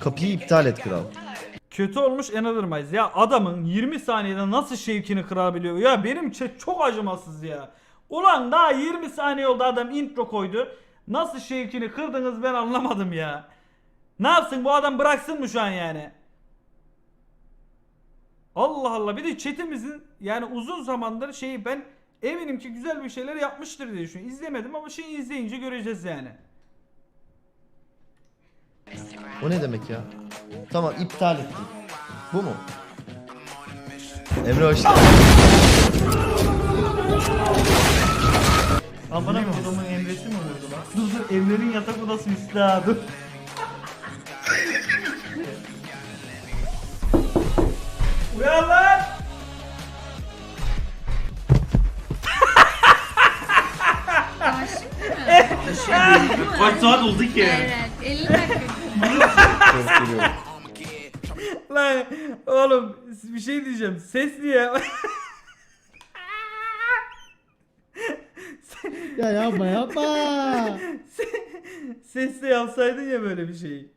Kapıyı iptal et kral. Kötü olmuş inanılmaz. Ya adamın 20 saniyede nasıl şevkini kırabiliyor? Ya benim chat çok acımasız ya. Ulan daha 20 saniye oldu adam intro koydu. Nasıl şevkini kırdınız ben anlamadım ya. Ne yapsın bu adam bıraksın mı şu an yani? Allah Allah bir de chatimizin yani uzun zamandır şeyi ben eminim ki güzel bir şeyler yapmıştır diye düşünüyorum. İzlemedim ama şeyi izleyince göreceğiz yani. O ne demek ya? Tamam iptal ettim. Bu mu? Emre hoş geldin. Amına kodumun emresi mi vurdu lan? Dur dur Emre'nin yatak odası üstte ha dur. Uyan lan! Kaç saat oldu ki? Evet, 50 dakika. Lan oğlum bir şey diyeceğim. Ses niye? Ya yapma yapma. Ses de yapsaydın ya böyle bir şeyi.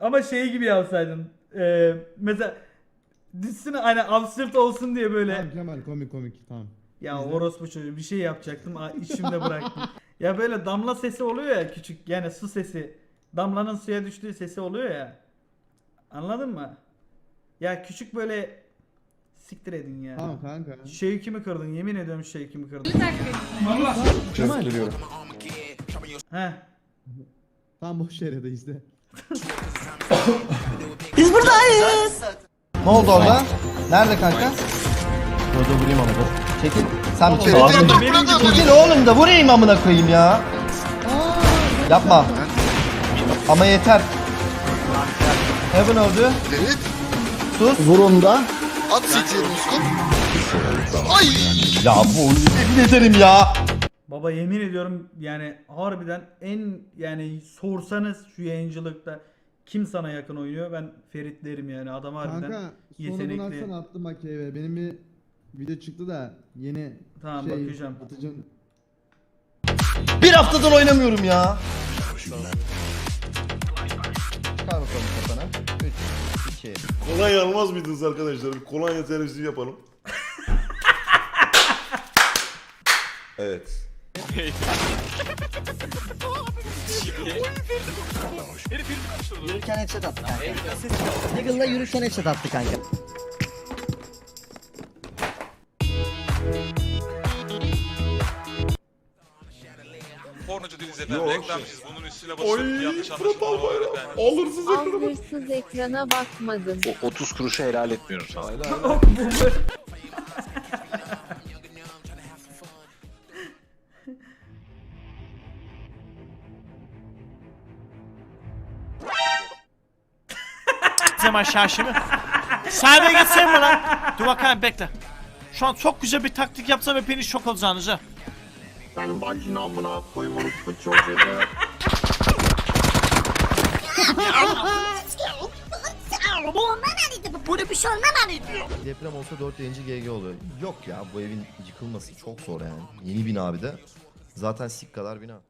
Ama şey gibi yapsaydın. Ee, mesela düşsene hani absürt olsun diye böyle. tamam Kemal komik komik tamam. Ya orospu çocuğu bir şey yapacaktım içimde bıraktım. ya böyle damla sesi oluyor ya küçük yani su sesi. Damlanın suya düştüğü sesi oluyor ya. Anladın mı? Ya küçük böyle siktir edin ya. Tamam kanka. Şevkimi kırdın yemin ediyorum şevkimi kırdın. 50 dakika. Kemal. Heh. Tam boş yere de izle. Ne oldu orada? Nerede kanka? Dur vurayım ama dur. Çekil. Sen bir çekil. Çekil oğlum da vurayım amına koyayım ya. Yapma. Ama yeter. Heaven öldü. Evet. Sus. Vurun da. At CT'ye Moskov. Ay. Ya bu yemin ederim ya. Baba yemin ediyorum yani harbiden en yani sorsanız şu yayıncılıkta kim sana yakın oynuyor ben Ferit derim yani adam harbiden Kanka yetenekli. atsana attım bak eve. Benim bir video çıktı da yeni Tamam, şey bakacağım. atacağım. Bir haftadır oynamıyorum ya. 3, 2, Kolonya almaz mıydınız arkadaşlar? Bir kolonya temizliği yapalım. evet. Yürürken headshot attı kanka. Diggle'la yürürken headshot attı kanka. Değiliz efendim. Yok. Reklamcıyız. Bunun üstüne basıp yanlış anlaşılma var efendim. Alırsız Al hırsız ekrana bakmadım. 30 kuruşu helal etmiyorum sana. Gitsem aşağı şimdi. Sahneye gitsem mi lan? Dur bakayım bekle. Şu an çok güzel bir taktik yapsam hepiniz şok olacaksınız ha. Deprem olsa 4 yayıncı GG oluyor. Yok ya bu evin yıkılması çok zor yani. Yeni bina bir de. Zaten sik kadar bina.